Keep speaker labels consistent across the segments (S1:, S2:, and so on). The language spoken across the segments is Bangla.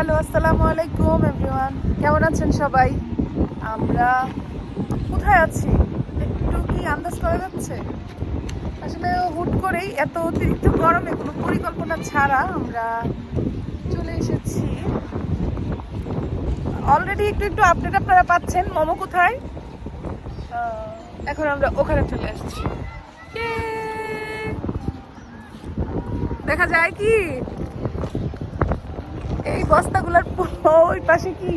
S1: হ্যালো, আসসালামু আলাইকুম এভরিওয়ান কেমন আছেন সবাই? আমরা কোথায় আছি? একটু কি আন্দাজ করা যাচ্ছে? আসলে হুট করেই এত অতিরিক্ত গরমে কোনো পরিকল্পনা ছাড়া আমরা চলে এসেছি। অলরেডি একটু একটু আপডেট আপনারা পাচ্ছেন। মোমো কোথায়? এখন আমরা ওখানে চলে Yay! দেখা যায় কি? বস্তাগুলোর ওই পাশে কি?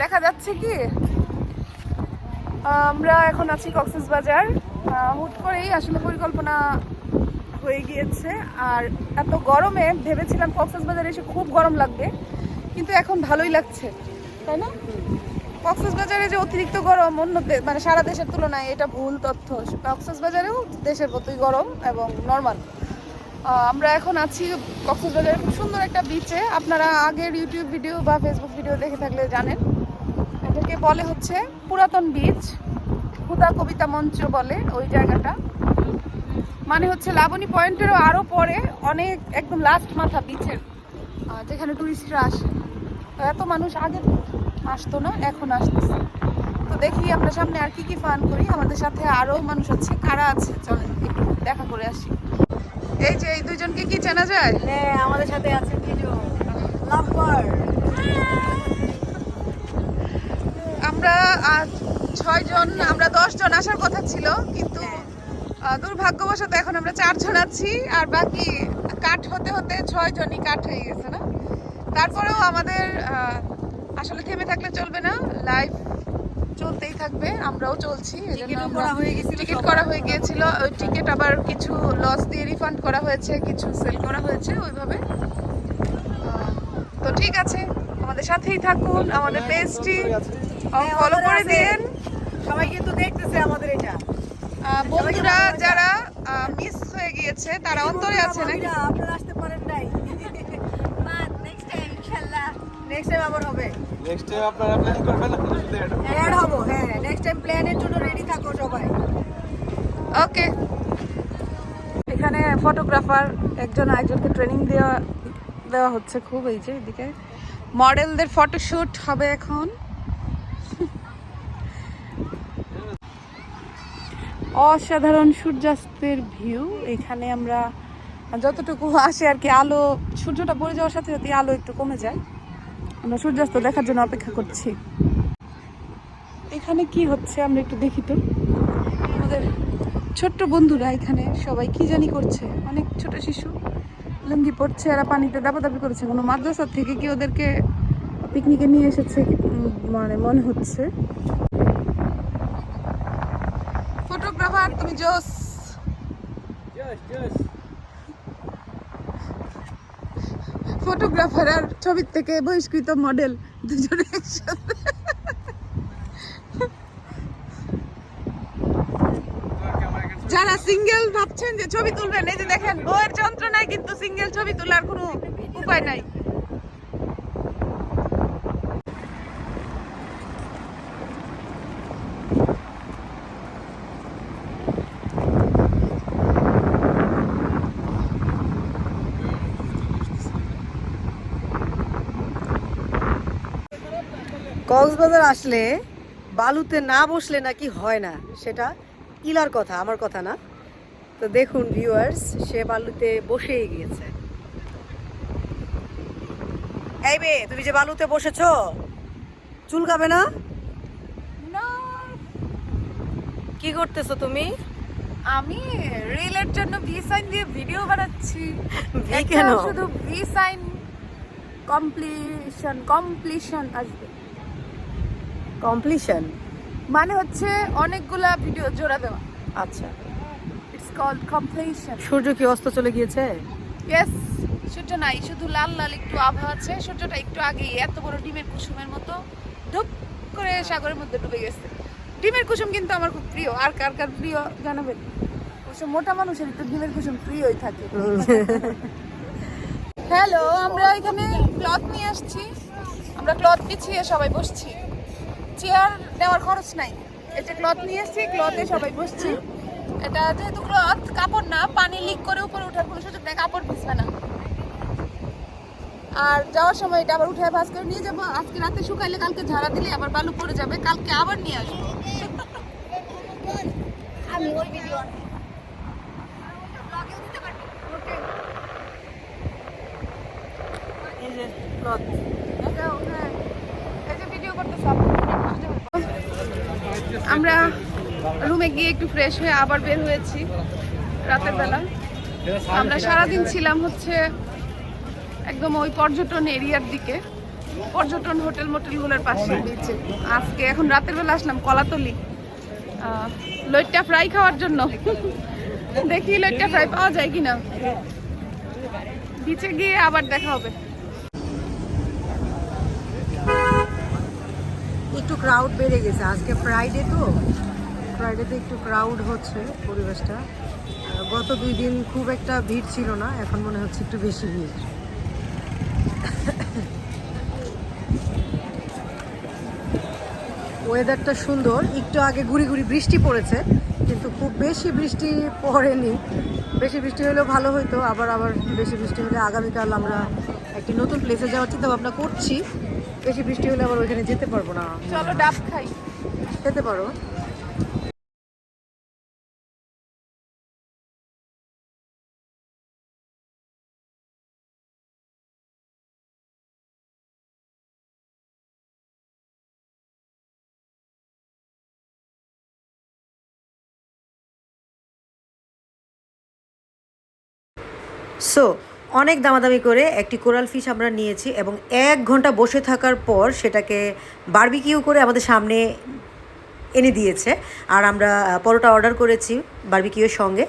S1: দেখা যাচ্ছে কি? আমরা এখন আছি কক্সেস বাজার। হুট করেই আসলে পরিকল্পনা হয়ে গিয়েছে। আর এত গরমে ভেবেছিলাম কক্সেস বাজারে এসে খুব গরম লাগবে, কিন্তু এখন ভালোই লাগছে, তাই না? কক্সেস বাজারে যে অতিরিক্ত গরম অন্য মানে সারা দেশের তুলনায় এটা ভুল তথ্য। কক্সেস বাজারেও দেশের মতোই গরম এবং নর্মাল। আমরা এখন আছি কক্সবাজারে খুব সুন্দর একটা বিচে আপনারা আগের ইউটিউব ভিডিও বা ফেসবুক ভিডিও দেখে থাকলে জানেন। এটাকে বলে হচ্ছে পুরাতন বিচ হুদা কবিতা মঞ্চ বলে ওই জায়গাটা। মানে হচ্ছে লাবণী পয়েন্টেরও আরও পরে অনেক একদম লাস্ট মাথা বিচের যেখানে টুরিস্টরা আসে। তো এত মানুষ আগে আসতো না, এখন আসতেছে। তো দেখি আমরা সামনে আর কি কি ফান করি। আমাদের সাথে আরও মানুষ আছে, কারা আছে? চলেন, একটু দেখা করে আসি। এই যে এই দুজনকে কি চেনা যায়?
S2: হ্যাঁ আমাদের সাথে আছে দুজন লাভবার।
S1: আমরা আজ ছয় জন আমরা দশ জন আসার কথা ছিল কিন্তু দুর্ভাগ্যবশত এখন আমরা চারজন আছি আর বাকি কাঠ হতে হতে ছয় জনই কাঠ হয়ে গেছে না? তারপরেও আমাদের আসলে থেমে থাকলে চলবে না লাইভ চলতেই থাকবে আমরাও চলছি
S2: হয়ে
S1: টিকিট করা হয়ে গিয়েছিল ওই টিকিট আবার কিছু লস দিয়ে রিফান্ড করা হয়েছে কিছু সেল করা হয়েছে ওইভাবে। তো ঠিক আছে আমাদের সাথেই থাকুন আমাদের পেজটি
S2: হ্যাঁ,
S1: ফলো করে দিন।
S2: সবাই কিন্তু দেখতেছে আমাদের এটা।
S1: বন্ধুরা যারা মিস হয়ে গিয়েছে তারা অন্তরে আছে নাকি?
S2: আপনারা আসতে পারেন নাই। নেক্সট টাইম ইনশাআল্লাহ নেক্সট টাইম আবার হবে।
S3: নেক্সট টাইম আপনারা প্ল্যান করবেন
S2: প্ল্যান হব হ্যাঁ নেক্সট টাইম প্ল্যানের জন্য রেডি থাকো সবাই।
S1: ওকে এখানে ফটোগ্রাফার একজন আরেকজনকে ট্রেনিং দেওয়া দেওয়া হচ্ছে খুব এই যে এদিকে। মডেলদের ফটোশুট হবে এখন। অসাধারণ সূর্যাস্তের ভিউ এখানে আমরা যতটুকু আসে আর কি আলো সূর্যটা পড়ে যাওয়ার সাথে সাথে আলো একটু কমে যায়। আমরা সূর্যাস্ত দেখার জন্য অপেক্ষা করছি। এখানে কি হচ্ছে আমরা একটু দেখি তো। আমাদের ছোট্ট বন্ধুরা এখানে সবাই কি জানি করছে। অনেক ছোট শিশু লুঙ্গি পড়ছে এরা পানিতে দাপাদাপি করেছে। কোনো মাদ্রাসা থেকে কি ওদেরকে পিকনিকে নিয়ে এসেছে মানে মনে হচ্ছে? ফটোগ্রাফার, তুমি জোস। ফটোগ্রাফার আর ছবির থেকে বহিষ্কৃত মডেল দুজনে একসাথে। যারা সিঙ্গেল ভাবছেন যে ছবি তুলবেন, এই যে দেখেন বইয়ের যন্ত্র নাই কিন্তু সিঙ্গেল ছবি তোলার কোনো উপায় নাই।
S2: কক্সবাজার আসলে বালুতে না বসলে নাকি হয় না সেটা ইলার কথা আমার কথা না। তো দেখুন ভিউয়ার্স সে বালুতে বসেই গিয়েছে। এই বে তুমি যে বালুতে বসেছো চুলকাবে না? কি করতেছো তুমি?
S1: আমি রিলের জন্য ভি সাইন দিয়ে ভিডিও বানাচ্ছি।
S2: ভি কেন?
S1: শুধু ভি সাইন কমপ্লিশন কমপ্লিশন আসবে।
S2: কমপ্লিশন
S1: মানে হচ্ছে অনেকগুলা ভিডিও জোড়া দেওয়া।
S2: আচ্ছা।
S1: ইটস কল্ড কমপ্লিশন
S2: সূর্য কি অস্ত চলে গিয়েছে?
S1: ইয়েস সূর্য নাই শুধু লাল লাল একটু আভা আছে সূর্যটা একটু আগেই এত বড় ডিমের কুসুমের মতো ধুপ করে সাগরের মধ্যে ডুবে গেছে। ডিমের কুসুম কিন্তু আমার খুব প্রিয় আর কার কার প্রিয় জানাবেন? অবশ্য মোটা মানুষের একটু ডিমের কুসুম প্রিয়ই থাকে। হ্যালো আমরা এখানে ক্লথ নিয়ে আসছি। আমরা ক্লথ পিছিয়ে সবাই বসছি। চেয়ার নেওয়ার খরচ নাই। এই যে ক্লথ নিয়ে এসছি ক্লথে সবাই বসছি। এটা যেহেতু ক্লথ কাপড় না পানি লিক করে উপরে ওঠার কোনো সুযোগ নেই কাপড় ভিজবে না। আর যাওয়ার সময় এটা আবার উঠে ভাজ করে নিয়ে যাব। আজকে রাতে শুকাইলে কালকে ঝাড়া দিলে আবার বালু পড়ে যাবে কালকে আবার নিয়ে আসব।
S2: এই যে
S1: ভিডিও করতে পারবেন। আমরা রুমে গিয়ে একটু ফ্রেশ হয়ে আবার বের হয়েছি রাতের বেলা। আমরা সারাদিন ছিলাম হচ্ছে একদম ওই পর্যটন এরিয়ার দিকে, পর্যটন হোটেল মোটেলগুলোর পাশে। আজকে এখন রাতের বেলা আসলাম কলাতলি লইট্টা ফ্রাই খাওয়ার জন্য। দেখি লইট্টা ফ্রাই পাওয়া যায় কিনা। বিচে গিয়ে আবার দেখা হবে।
S2: ক্রাউড বেড়ে গেছে। আজকে ফ্রাইডে তো। ফ্রাইডেতে একটু ক্রাউড হচ্ছে পরিবেশটা। গত দুই দিন খুব একটা ভিড় ছিল না, এখন মনে হচ্ছে একটু বেশি ভিড়। ওয়েদারটা সুন্দর। একটু আগে গুড়ি গুড়ি বৃষ্টি পড়েছে, কিন্তু খুব বেশি বৃষ্টি পড়েনি। বেশি বৃষ্টি হলেও ভালো হতো আবার আবার বেশি বৃষ্টি হলে আগামীকাল আমরা একটি নতুন প্লেসে যাওয়ার চিন্তা ভাবনা করছি। বেশি বৃষ্টি হলে আবার ওইখানে যেতে পারব না।
S1: চলো ডাব খাই।
S2: খেতে পারো। সো অনেক দামাদামি করে একটি কোরাল ফিশ আমরা নিয়েছি এবং এক ঘণ্টা বসে থাকার পর সেটাকে বার্বিকিউ করে আমাদের সামনে এনে দিয়েছে। আর আমরা পরোটা অর্ডার করেছি বারবিকিউর সঙ্গে।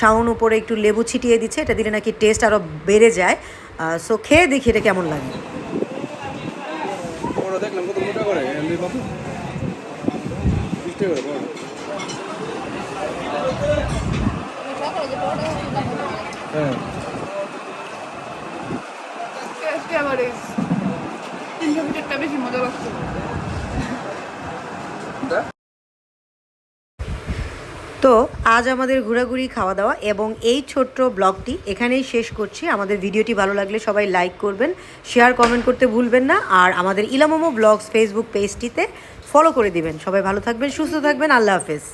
S2: শাউন উপরে একটু লেবু ছিটিয়ে দিচ্ছে, এটা দিলে নাকি টেস্ট আরও বেড়ে যায়। সো খেয়ে দেখি এটা কেমন লাগে।
S3: ওরা দেখলাম কত মোটা করে এমনি বাবু বিশ টাকা করে বড়। হ্যাঁ
S1: টেস্ট অ্যাভারেজ তিনশো মিটারটা বেশি মজা লাগছে
S2: তো আজ আমাদের ঘোরাঘুরি খাওয়া দাওয়া এবং এই ছোট্ট ব্লগটি এখানেই শেষ করছি। আমাদের ভিডিওটি ভালো লাগলে সবাই লাইক করবেন, শেয়ার, কমেন্ট করতে ভুলবেন না আর আমাদের ইলামোমো ব্লগস ফেসবুক পেজটিতে ফলো করে দিবেন। সবাই ভালো থাকবেন, সুস্থ থাকবেন, আল্লাহ হাফেজ।